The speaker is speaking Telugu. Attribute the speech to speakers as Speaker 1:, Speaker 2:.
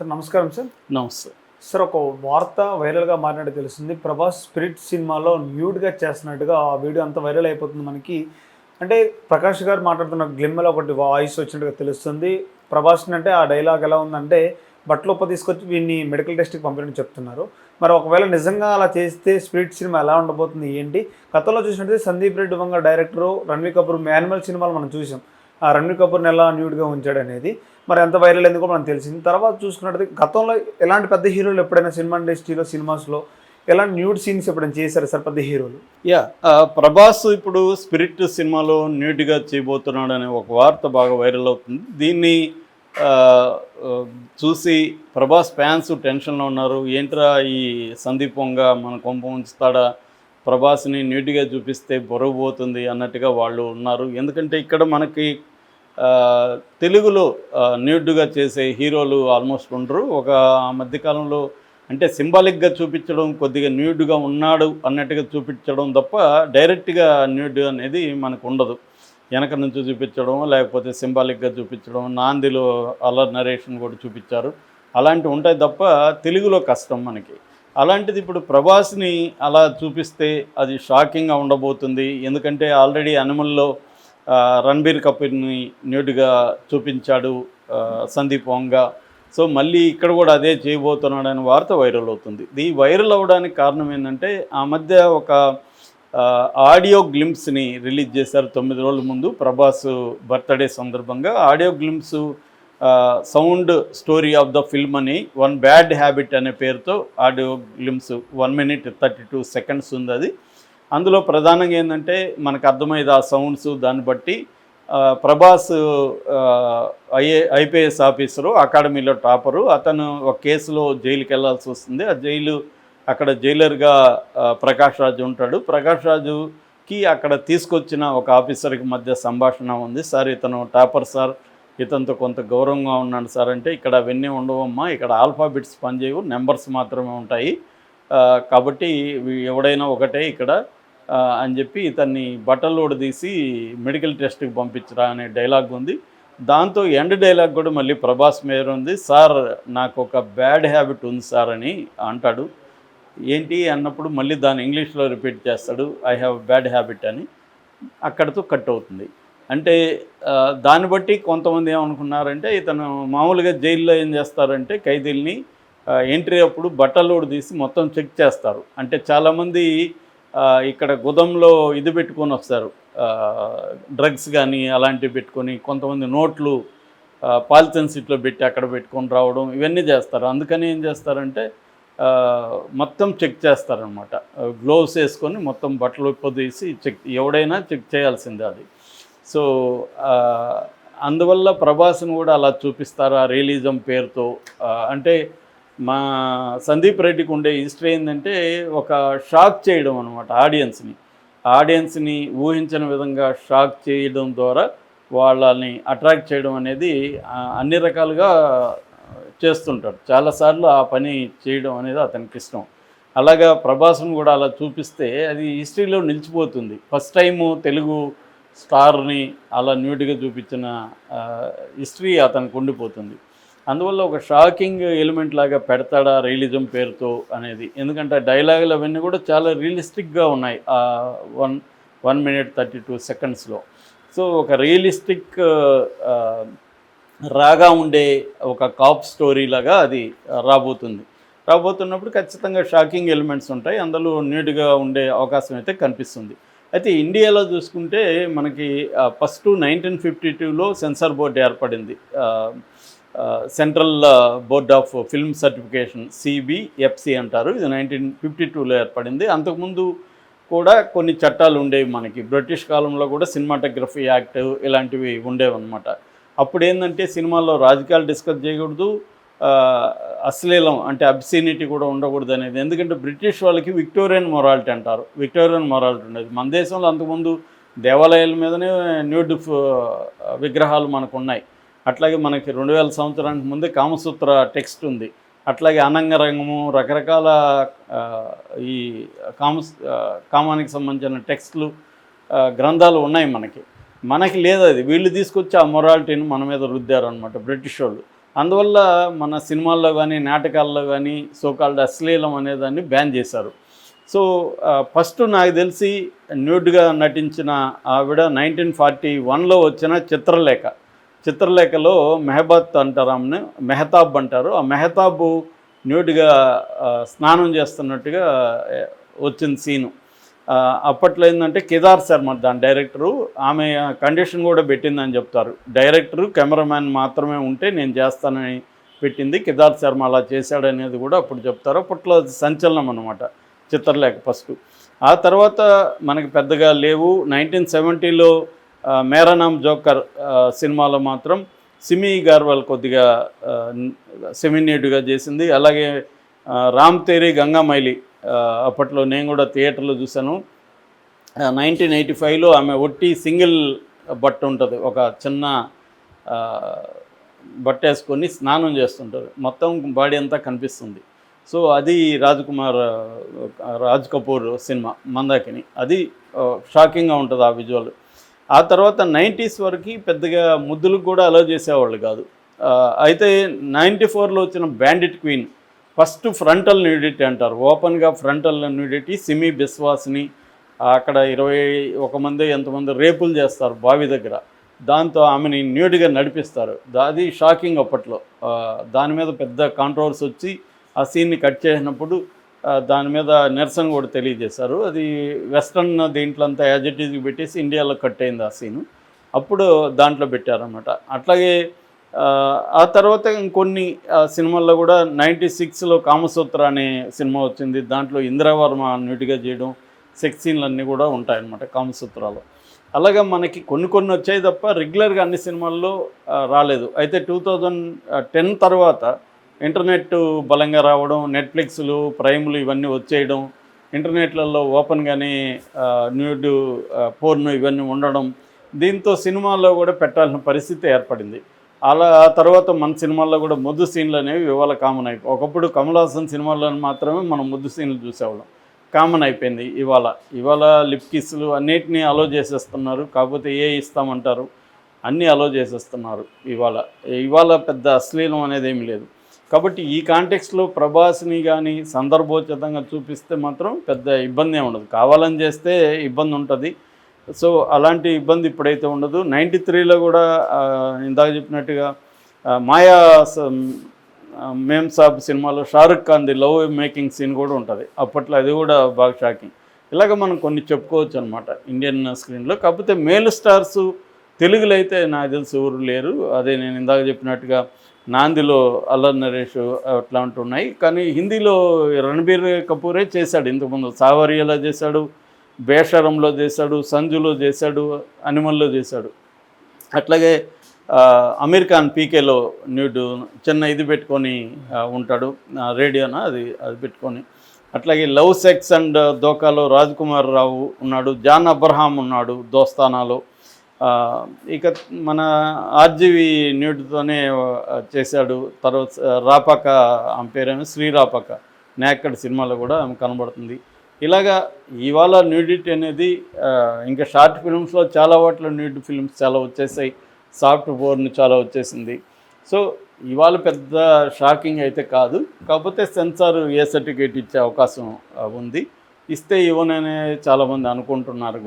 Speaker 1: సార్ నమస్కారం సార్.
Speaker 2: నమస్తే.
Speaker 1: సార్ ఒక వార్త వైరల్గా మారినట్టు తెలుస్తుంది. ప్రభాస్ స్పిరిట్ సినిమాలో న్యూడ్గా చేస్తున్నట్టుగా ఆ వీడియో అంతా వైరల్ అయిపోతుంది మనకి. అంటే ప్రకాష్ గారు మాట్లాడుతున్న గ్లిమ్మలో ఒకటి వాయిస్ వచ్చినట్టుగా తెలుస్తుంది. ప్రభాస్ని అంటే ఆ డైలాగ్ ఎలా ఉందంటే బట్టలు ఉప్ప తీసుకొచ్చి వీడిని మెడికల్ టెస్ట్కి పంపిణీ చెప్తున్నారు. మరి ఒకవేళ నిజంగా అలా చేస్తే స్పిరిట్ సినిమా ఎలా ఉండబోతుంది ఏంటి? గతంలో చూసినట్టయితే సందీప్ రెడ్డి వంగ డైరెక్టరు రణ్వీర్ కపూర్ యానిమల్ సినిమాలు మనం చూసాం. ఆ రణ్వీర్ కపూర్ని ఎలా న్యూడ్గా ఉంచాడు అనేది మరి ఎంత వైరల్ ఎందుకో మనకు తెలిసింది. తర్వాత చూసుకున్నట్టు గతంలో ఎలాంటి పెద్ద హీరోలు ఎప్పుడైనా సినిమా ఇండస్ట్రీలో సినిమాస్లో ఎలాంటి న్యూడ్ సీన్స్ ఎప్పుడైనా చేశారు సార్ పెద్ద హీరోలు?
Speaker 2: యా ప్రభాస్ ఇప్పుడు స్పిరిట్ సినిమాలో న్యూట్గా చేయబోతున్నాడు అనే ఒక వార్త బాగా వైరల్ అవుతుంది. దీన్ని చూసి ప్రభాస్ ఫ్యాన్స్ టెన్షన్లో ఉన్నారు. ఏంట్రా ఈ సందీపంగా మన కొంప ఉంచుతాడా? ప్రభాస్ని నీట్గా చూపిస్తే బొరవబోతుంది అన్నట్టుగా వాళ్ళు ఉన్నారు. ఎందుకంటే ఇక్కడ మనకి తెలుగులో న్యూడ్గా చేసే హీరోలు ఆల్మోస్ట్ ఉండరు. ఒక మధ్యకాలంలో అంటే సింబాలిక్గా చూపించడం కొద్దిగా న్యూడ్గా ఉన్నాడు అన్నట్టుగా చూపించడం తప్ప డైరెక్ట్గా న్యూడ్ అనేది మనకు ఉండదు. వెనక నుంచి చూపించడం లేకపోతే సింబాలిక్గా చూపించడం నాందిలో అలర్ నరేషన్ కూడా చూపించారు. అలాంటివి ఉంటాయి తప్ప తెలుగులో కష్టం మనకి. అలాంటిది ఇప్పుడు ప్రభాస్ని అలా చూపిస్తే అది షాకింగ్గా ఉండబోతుంది. ఎందుకంటే ఆల్రెడీ అనిమల్లో రణబీర్ కపూర్ని న్యూడ్గా చూపించాడు సందీప్ వంగా. సో మళ్ళీ ఇక్కడ కూడా అదే చేయబోతున్నాడనే వార్త వైరల్ అవుతుంది. ఈ వైరల్ అవడానికి కారణం ఏంటంటే ఆ మధ్య ఒక ఆడియో గ్లిమ్స్ని రిలీజ్ చేశారు తొమ్మిది రోజుల ముందు ప్రభాస్ బర్త్డే సందర్భంగా. Audio glimpse sound story of the film అని వన్ బ్యాడ్ హ్యాబిట్ అనే పేరుతో audio glimpse one minute thirty two seconds ఉంది అది. అందులో ప్రధానంగా ఏంటంటే మనకు అర్థమయ్యేది ఆ సౌండ్స్ దాన్ని బట్టి ప్రభాస్ ఐఏ ఐపీఎస్ ఆఫీసరు అకాడమీలో టాపరు. అతను ఒక కేసులో జైలుకి వెళ్ళాల్సి వస్తుంది. ఆ జైలు అక్కడ జైలర్గా ప్రకాష్ రాజు ఉంటాడు. ప్రకాష్ రాజుకి అక్కడ తీసుకొచ్చిన ఒక ఆఫీసర్కి మధ్య సంభాషణ ఉంది. సార్ ఇతను టాపర్ సార్. ఇతనితో కొంత గౌరవంగా ఉన్నాడు సార్ అంటే ఇక్కడ అవన్నీ ఉండవమ్మా ఇక్కడ ఆల్ఫాబెట్స్ పనిచేయవు నెంబర్స్ మాత్రమే ఉంటాయి. కాబట్టి ఎవడైనా ఒకటే ఇక్కడ అని చెప్పి ఇతన్ని బట్టల్లోడు తీసి మెడికల్ టెస్ట్కి పంపించరా అనే డైలాగ్ ఉంది. దాంతో ఎండ్ డైలాగ్ కూడా మళ్ళీ ప్రభాస్ మేయర్ ఉంది. సార్ నాకు ఒక బ్యాడ్ హ్యాబిట్ ఉంది సార్ అని అంటాడు. ఏంటి? అన్నప్పుడు మళ్ళీ దాన్ని ఇంగ్లీష్లో రిపీట్ చేస్తాడు. ఐ హ్యావ్ బ్యాడ్ హ్యాబిట్ అని. అక్కడితో కట్ అవుతుంది. అంటే దాన్ని బట్టి కొంతమంది ఏమనుకున్నారంటే ఇతను మామూలుగా జైల్లో ఏం చేస్తారంటే ఖైదీల్ని ఎంట్రీ అప్పుడు బట్టలోడు తీసి మొత్తం చెక్ చేస్తారు. అంటే చాలామంది ఇక్కడ గుదంలో ఇది పెట్టుకొని వస్తారు. డ్రగ్స్ కానీ అలాంటివి పెట్టుకొని కొంతమంది నోట్లు పాలిథిన్ సీట్లో పెట్టి అక్కడ పెట్టుకొని రావడం ఇవన్నీ చేస్తారు. అందుకని ఏం చేస్తారంటే మొత్తం చెక్ చేస్తారనమాట గ్లోవ్స్ వేసుకొని మొత్తం బట్టలు తీసి చెక్ ఎవడైనా చెక్ చేయాల్సిందే అది. సో అందువల్ల ప్రభాస్ని కూడా అలా చూపిస్తారు ఆ రియలిజం పేరుతో? అంటే మా సందీప్ రెడ్డికి ఉండే హిస్టరీ ఏంటంటే ఒక షాక్ చేయడం అనమాట ఆడియన్స్ని. ఆడియన్స్ని ఊహించని విధంగా షాక్ చేయడం ద్వారా వాళ్ళని అట్రాక్ట్ చేయడం అనేది అన్ని రకాలుగా చేస్తుంటాడు. చాలాసార్లు ఆ పని చేయడం అనేది అతనికి ఇష్టం. అలాగా ప్రభాస్ను కూడా అలా చూపిస్తే అది హిస్టరీలో నిలిచిపోతుంది. ఫస్ట్ టైము తెలుగు స్టార్ని అలా న్యూట్గా చూపించిన హిస్టరీ అతనికి ఉండిపోతుంది. అందువల్ల ఒక షాకింగ్ ఎలిమెంట్ లాగా పెడతాడా రియలిజం పేరుతో అనేది. ఎందుకంటే డైలాగులు అవన్నీ కూడా చాలా రియలిస్టిక్గా ఉన్నాయి ఆ one one minute thirty two సెకండ్స్లో. సో ఒక రియలిస్టిక్ రాగా ఉండే ఒక కాప్ స్టోరీ లాగా అది రాబోతుంది. రాబోతున్నప్పుడు ఖచ్చితంగా షాకింగ్ ఎలిమెంట్స్ ఉంటాయి అందులో నీట్గా ఉండే అవకాశం అయితే కనిపిస్తుంది. అయితే ఇండియాలో చూసుకుంటే మనకి ఫస్ట్ నైన్టీన్ ఫిఫ్టీ టూలో సెన్సార్ బోర్డు ఏర్పడింది. Central board of film certification CBFC అంటారు. ఇది నైన్టీన్ ఫిఫ్టీ టూలో ఏర్పడింది. అంతకుముందు కూడా కొన్ని చట్టాలు ఉండేవి మనకి. బ్రిటిష్ కాలంలో కూడా సినిమాటోగ్రఫీ యాక్ట్ ఇలాంటివి ఉండేవన్నమాట. అప్పుడు ఏంటంటే సినిమాల్లో రాజకీయాలు డిస్కస్ చేయకూడదు. అశ్లీలం అంటే అబ్సీనిటీ కూడా ఉండకూడదు అనేది. ఎందుకంటే బ్రిటిష్ వాళ్ళకి విక్టోరియన్ మొరాలిటీ అంటారు. విక్టోరియన్ మొరాలిటీ ఉండేది. మన దేశంలో అంతకుముందు దేవాలయాల మీదనే న్యూడ్ విగ్రహాలు మనకు ఉన్నాయి అట్లాగే మనకి రెండు వేల సంవత్సరానికి ముందే కామసూత్ర టెక్స్ట్ ఉంది. అట్లాగే అనంగరంగము రకరకాల ఈ కామ కామానికి సంబంధించిన టెక్స్ట్లు గ్రంథాలు ఉన్నాయి మనకి. మనకి లేదు అది. వీళ్ళు తీసుకొచ్చి ఆ మొరాలిటీని మన మీద రుద్దారు అనమాట బ్రిటిష్ వాళ్ళు. అందువల్ల మన సినిమాల్లో కానీ నాటకాల్లో కానీ సోకాల్డ్ అశ్లీలం అనేదాన్ని బ్యాన్ చేశారు. సో ఫస్ట్ నాకు తెలిసి న్యూడ్గా నటించిన ఆవిడ నైన్టీన్ ఫార్టీ వన్లో వచ్చిన చిత్రలేఖ. చిత్రలేఖలో మెహబాత్ అంటారు ఆమెను మెహతాబ్ అంటారు. ఆ మెహతాబ్ న్యూడ్గా స్నానం చేస్తున్నట్టుగా వచ్చింది సీను. అప్పట్లో ఏంటంటే కేదార్ శర్మ దాని డైరెక్టరు ఆమె కండిషన్ కూడా పెట్టిందని చెప్తారు. డైరెక్టరు కెమెరామ్యాన్ మాత్రమే ఉంటే నేను చేస్తానని పెట్టింది. కేదార్ శర్మ అలా చేశాడనేది కూడా అప్పుడు చెప్తారు. అప్పట్లో సంచలనం అనమాట చిత్రలేఖ ఫస్ట్. ఆ తర్వాత మనకి పెద్దగా లేవు. నైన్టీన్ సెవెంటీలో మేరానామ్ జోకర్ సినిమాలో మాత్రం సిమి గార్వాల్ కొద్దిగా సెమినేట్గా చేసింది. అలాగే రామ్ తేరీ గంగామైలి అప్పట్లో నేను కూడా థియేటర్లో చూశాను. నైన్టీన్ ఎయిటీ ఫైవ్లో ఆమె ఒట్టి సింగిల్ బట్ట ఉంటుంది. ఒక చిన్న బట్ట వేసుకొని స్నానం చేస్తుంటారు మొత్తం బాడీ అంతా కనిపిస్తుంది. సో అది రాజ్ కుమార్ రాజ్ కపూర్ సినిమా మందాకిని. అది షాకింగ్గా ఉంటుంది ఆ విజువల్. ఆ తర్వాత నైంటీస్ వరకు పెద్దగా ముద్దులకు కూడా అలో చేసేవాళ్ళు కాదు. అయితే నైంటీ ఫోర్లో వచ్చిన bandit queen first frontal nudity అంటారు. ఓపెన్గా ఫ్రంటల్ న్యూడిటీ సిమి బిస్వాస్ని అక్కడ ఇరవై ఒక మంది ఎంతమంది రేపులు చేస్తారు బావి దగ్గర. దాంతో ఆమెని న్యూడ్గా నడిపిస్తారు. అది షాకింగ్ అప్పట్లో. దాని మీద పెద్ద కాంట్రవర్సీ వచ్చి ఆ సీన్ని కట్ చేసినప్పుడు దాని మీద నిరసన కూడా తెలియజేశారు. అది వెస్ట్రన్ దీంట్లో అంతా యాజిటీస్కి పెట్టేసి ఇండియాలో కట్ అయింది ఆ సీను అప్పుడు దాంట్లో పెట్టారనమాట అట్లాగే ఆ, తర్వాత ఇంకొన్ని ఆ, సినిమాల్లో కూడా నైంటీ సిక్స్లో కామసూత్ర అనే సినిమా వచ్చింది. దాంట్లో ఇందిరావర్మ నీట్గా చేయడం సెక్స్ సీన్లన్నీ కూడా ఉంటాయన్నమాట కామసూత్రాలు. అలాగా మనకి కొన్ని కొన్ని వచ్చాయి తప్ప రెగ్యులర్గా అన్ని సినిమాల్లో రాలేదు. అయితే టూ థౌజండ్ టెన్ తర్వాత ఇంటర్నెట్ బలంగా రావడం నెట్ఫ్లిక్స్లు ప్రైమ్లు ఇవన్నీ వచ్చేయడం ఇంటర్నెట్లలో ఓపెన్గానే న్యూడ్ పోర్న్ ఇవన్నీ ఉండడం దీంతో సినిమాల్లో కూడా పెట్టాల్సిన పరిస్థితి ఏర్పడింది. అలా ఆ తర్వాత మన సినిమాల్లో కూడా ముద్దు సీన్లు అనేవి ఇవాళ కామన్ అయిపోయి ఒకప్పుడు కమల్ హాసన్ సినిమాల్లో మాత్రమే మనం ముద్దు సీన్లు చూసేవాళ్ళం. కామన్ అయిపోయింది ఇవాళ. ఇవాళ లిప్ కిస్లు అన్నిటినీ అలో చేసేస్తున్నారు. కాకపోతే ఏ ఇస్తామంటారు? అన్నీ అలో చేసేస్తున్నారు ఇవాళ. ఇవాళ పెద్ద అశ్లీలం అనేది ఏమి లేదు. కాబట్టి ఈ కాంటెక్స్లో ప్రభాస్ని కానీ సందర్భోచితంగా చూపిస్తే మాత్రం పెద్ద ఇబ్బంది ఏమి ఉండదు. కావాలని చేస్తే ఇబ్బంది ఉంటుంది. సో అలాంటి ఇబ్బంది ఇప్పుడైతే ఉండదు. నైంటీ త్రీలో కూడా ఇందాక చెప్పినట్టుగా మాయా స- మేమ్ సాబ్ సినిమాలో షారుఖ్ ఖాన్ది లవ్ మేకింగ్ సీన్ కూడా ఉంటుంది. అప్పట్లో అది కూడా బాగా షాకింగ్. ఇలాగ మనం కొన్ని చెప్పుకోవచ్చు అనమాట ఇండియన్ స్క్రీన్లో. కాకపోతే మేల్ స్టార్స్ తెలుగులో అయితే నాకు తెలిసి ఎవరు లేరు. అదే నేను ఇందాక చెప్పినట్టుగా నాందిలో అల్లర్ నరేష్ అట్లా ఉన్నాయి. కానీ హిందీలో రణబీర్ కపూరే చేశాడు ఇంతకుముందు. సావరియలో చేశాడు బేషరంలో చేశాడు సంజులో చేశాడు అనిమల్లో చేశాడు. అట్లాగే అమీర్ ఖాన్ పీకేలో న్యూడ్ చిన్న ఇది పెట్టుకొని ఉంటాడు. రేడియోనా అది అది పెట్టుకొని. అట్లాగే లవ్ సెక్స్ అండ్ దోకాలో రాజ్ కుమార్ రావు ఉన్నాడు. జాన్ అబ్రహాం ఉన్నాడు దోస్తానాలో. ఇక మన ఆర్జీవి న్యూడ్తోనే చేశాడు. తర్వాత రాపాక ఆమె పేరేమో? శ్రీరాపక. నేక్కడ్ సినిమాలో కూడా ఆమె కనబడుతుంది. ఇలాగా ఇవాళ న్యూడిటీ అనేది ఇంకా షార్ట్ ఫిల్మ్స్లో చాలా వాటిలో న్యూడ్ ఫిల్మ్స్ చాలా వచ్చేసాయి. సాఫ్ట్ బోర్న్ చాలా వచ్చేసింది. సో ఇవాళ పెద్ద షాకింగ్ అయితే కాదు. కాకపోతే సెన్సార్ ఏ సర్టిఫికేట్ ఇచ్చే అవకాశం ఉంది. ఇస్తే ఇవ్వననే చాలామంది అనుకుంటున్నారు.